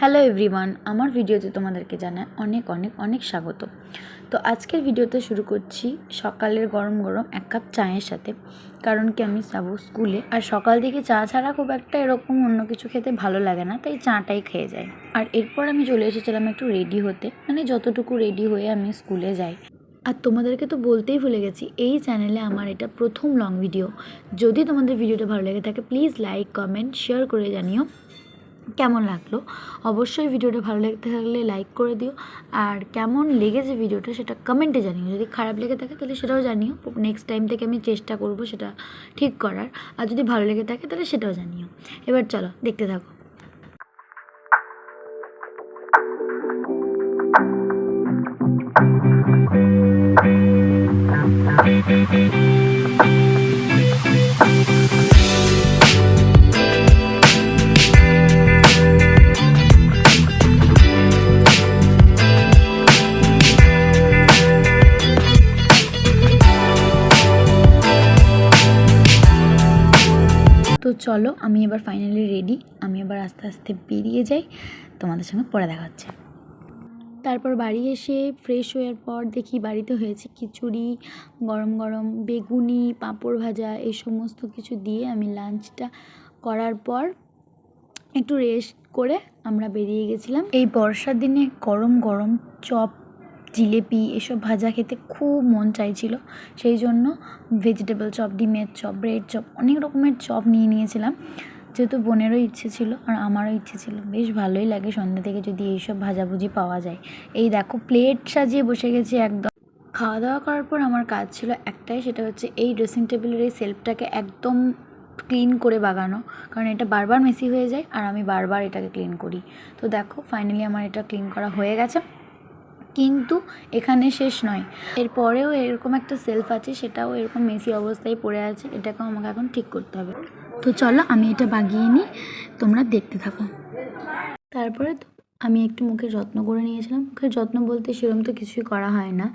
Hello everyone আমার ভিডিওতে তোমাদেরকে জানাই অনেক অনেক অনেক স্বাগত। তো আজকের ভিডিওতে শুরু করছি সকালের গরম গরম এক কাপ চায়ের সাথে। কারণ কি আমি যাব স্কুলে আর সকাল থেকে চা ছাড়া খুব একটা এরকম অন্য কিছু খেতে ভালো লাগে না, তাই চাটাই খেয়ে যাই। আর এরপর আমি চলে এসেছিলাম একটু রেডি হতে মানে যতটুকু রেডি হয়ে আমি স্কুলে যাই। আর তোমাদেরকে তো বলতেই ভুলে গেছি, এই চ্যানেলে আমার এটা প্রথম লং ভিডিও যদি তোমাদের ভিডিওটা ভালো লেগে থাকে প্লিজ লাইক কমেন্ট শেয়ার করে জানিও। কেমন লাগল? অবশ্যই ভিডিওটা ভালো লাগতে থাকলে লাইক করে দিও। আর কেমন লেগেছে ভিডিওটা সেটা কমেন্টে জানিও। যদি খারাপ লেগে থাকে তাহলে সেটাও জানিও। নেক্সট টাইম থেকে আমি চেষ্টা করব সেটা ঠিক করার। আর যদি ভালো লেগে থাকে তাহলে সেটাও জানিও। এবার চলো, দেখতে থাকো। তো চলো, আমি এবার ফাইনালি রেডি আমি এবার আস্তে আস্তে বেরিয়ে যাই। তোমাদের সঙ্গে পরে দেখা হচ্ছে। তারপর বাড়ি এসে ফ্রেশ হওয়ার পর দেখি বাড়িতে হয়েছে খিচুড়ি, গরম গরম বেগুনি, পাঁপড় ভাজা, এই সমস্ত কিছু দিয়ে আমি লাঞ্চটা করার পর একটু রেস্ট করে আমরা বেরিয়ে গেছিলাম। এই বর্ষার দিনে গরম গরম চপ জিলেপি, এসব ভাজা খেতে খুব মন চাইছিল। সেই জন্য ভেজিটেবল চপ ডিমের চপ ব্রেড চপ অনেক রকমের চপ নিয়ে নিয়েছিলাম। যেহেতু বোনেরও ইচ্ছে ছিল আর আমারও ইচ্ছে ছিল। বেশ ভালোই লাগে সন্ধ্যা থেকে যদি এইসব ভাজাভুজি পাওয়া যায়। এই দেখো প্লেট সাজিয়ে বসে গেছি একদম। খাওয়া দাওয়া করার পর আমার কাজ ছিল একটাই, সেটা হচ্ছে এই ড্রেসিং টেবিলের এই সেলফটাকে একদম ক্লিন করে বাগানো। কারণ এটা বারবার মেসি হয়ে যায় আর আমি বারবার এটাকে ক্লিন করি। তো দেখো ফাইনালি আমার এটা ক্লিন করা হয়ে গেছে। কিন্তু এখানে শেষ নয়। এরপরেও এরকম একটা সেলফ আছে, সেটাও এরকম মেসি অবস্থায় পড়ে আছে, এটাকেও আমাকে এখন ঠিক করতে হবে। তো চলো আমি এটা বাগিয়ে নিই, তোমরা দেখতে থাকো। তারপরে আমি একটু মুখের যত্ন করে নিয়েছিলাম। মুখের যত্ন বলতে সেরকম তো কিছুই করা হয় না।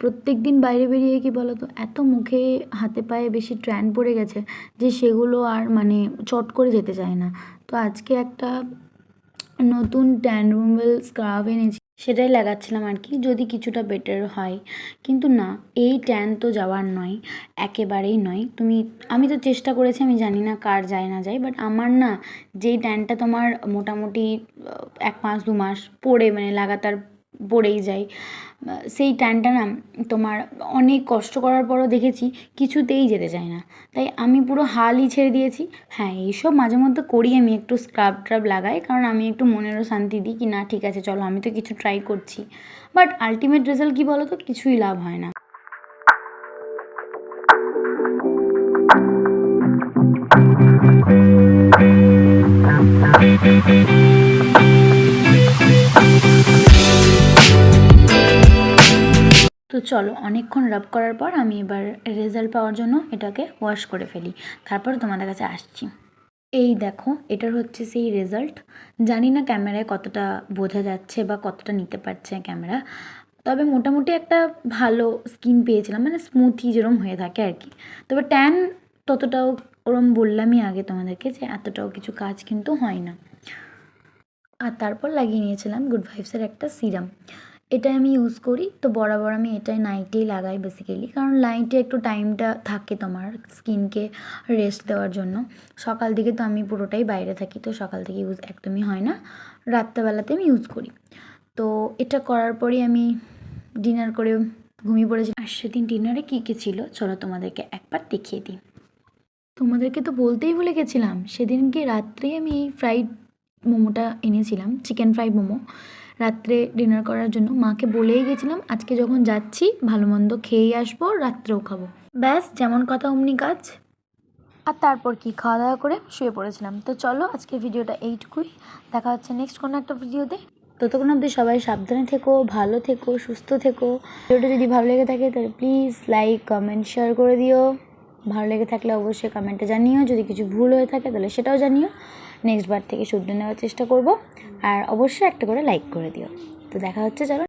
প্রত্যেক দিন বাইরে বেরিয়ে কি বলো তো এত মুখে হাতে পায়ে বেশি ট্র্যান পড়ে গেছে যে সেগুলো আর মানে চট করে যেতে চায় না। তো আজকে একটা নতুন ট্যান রিমুভাল স্ক্রাব এনেছি। সেটাই লাগাচ্ছিলাম আর কি, যদি কিছুটা বেটার হয়। কিন্তু না, এই ট্যান তো যাওয়ার নয়, একেবারেই নয়। তুমি, আমি তো চেষ্টা করেছি, আমি জানি না কার যায় না যায় বাট আমার না, যেই ট্যানটা তোমার মোটামুটি এক মাস, দু মাস পড়ে মানে লাগাতার পড়েই আহ, সেই ট্যানটা না তোমার অনেক কষ্ট করার পরও দেখেছি কিছুতেই যেতে চায় না। তাই আমি পুরো হালই ছেড়ে দিয়েছি। হ্যাঁ এইসব মাঝে মধ্যে করি আমি একটু স্ক্রাব ট্রাব লাগাই কারণ আমি একটু মনেরও শান্তি দিই কি না ঠিক আছে চলো আমি তো কিছু ট্রাই করছি। বাট আলটিমেট রেজাল্ট কী বলো তো কিছুই লাভ হয় না। তো চলো, অনেকক্ষণ রাব করার পর আমি এবার রেজাল্ট পাওয়ার জন্য এটাকে ওয়াশ করে ফেলি। তারপর তোমাদের কাছে আসছি। এই দেখো, এটার হচ্ছে সেই রেজাল্ট জানি না ক্যামেরায় কতটা বোঝা যাচ্ছে বা কতটা নিতে পারছে ক্যামেরা। তবে মোটামুটি একটা ভালো স্কিন পেয়েছিলাম মানে স্মুথি যেরম হয়ে থাকে আর কি। তবে ট্যান ততটাও, ওরম বললামই আগে তোমাদেরকে যে এতটাও কিছু কাজ কিন্তু হয় না। আর তারপর লাগিয়ে নিয়েছিলাম গুড ভাইবসের একটা সিরাম এটা আমি ইউজ করি। তো বরাবর আমি এটাই নাইটেই লাগাই বেসিক্যালি কারণ নাইটে একটু টাইমটা থাকে তোমার স্কিনকে রেস্ট দেওয়ার জন্য। সকাল দিকে তো আমি পুরোটাই বাইরে থাকি, তো সকাল থেকে ইউজ একদমই হয় না। রাত্রেবেলাতে আমি ইউজ করি। তো এটা করার পরেই আমি ডিনার করে ঘুমিয়ে পড়েছি। আর সেদিন ডিনারে কী কী ছিল? চলো তোমাদেরকে একবার দেখিয়ে দিই। তোমাদেরকে তো বলতেই ভুলে গেছিলাম, সেদিনকে রাত্রেই আমি এই ফ্রাইড মোমোটা এনেছিলাম চিকেন ফ্রাইড মোমো। রাত্রে ডিনার করার জন্য মাকে বলেই গেছিলাম, আজকে যখন যাচ্ছি, ভালো মন্দ খেয়েই আসব, রাত্রেও খাব। ব্যাস, যেমন কথা অমনি কাজ। আর তারপর কি খাওয়া দাওয়া করে শুয়ে পড়েছিলাম। তো চলো আজকে ভিডিওটা এইটুকুই। দেখা হচ্ছে নেক্সট কোনো একটা ভিডিওতে। ততক্ষণ অবধি সবাই সাবধানে থেকো, ভালো থেকো, সুস্থ থেকো। ভিডিওটা যদি ভালো লেগে থাকে, তাহলে প্লিজ লাইক কমেন্ট শেয়ার করে দিও। ভালো লেগে থাকলে অবশ্যই কমেন্টে জানিও। যদি কিছু ভুল হয়ে থাকে তাহলে সেটাও জানিও। নেক্সট বার থেকে শুদ্ধ নেওয়ার চেষ্টা করব। আর অবশ্যই একটা করে লাইক করে দিও। তো দেখা হচ্ছে, চলো।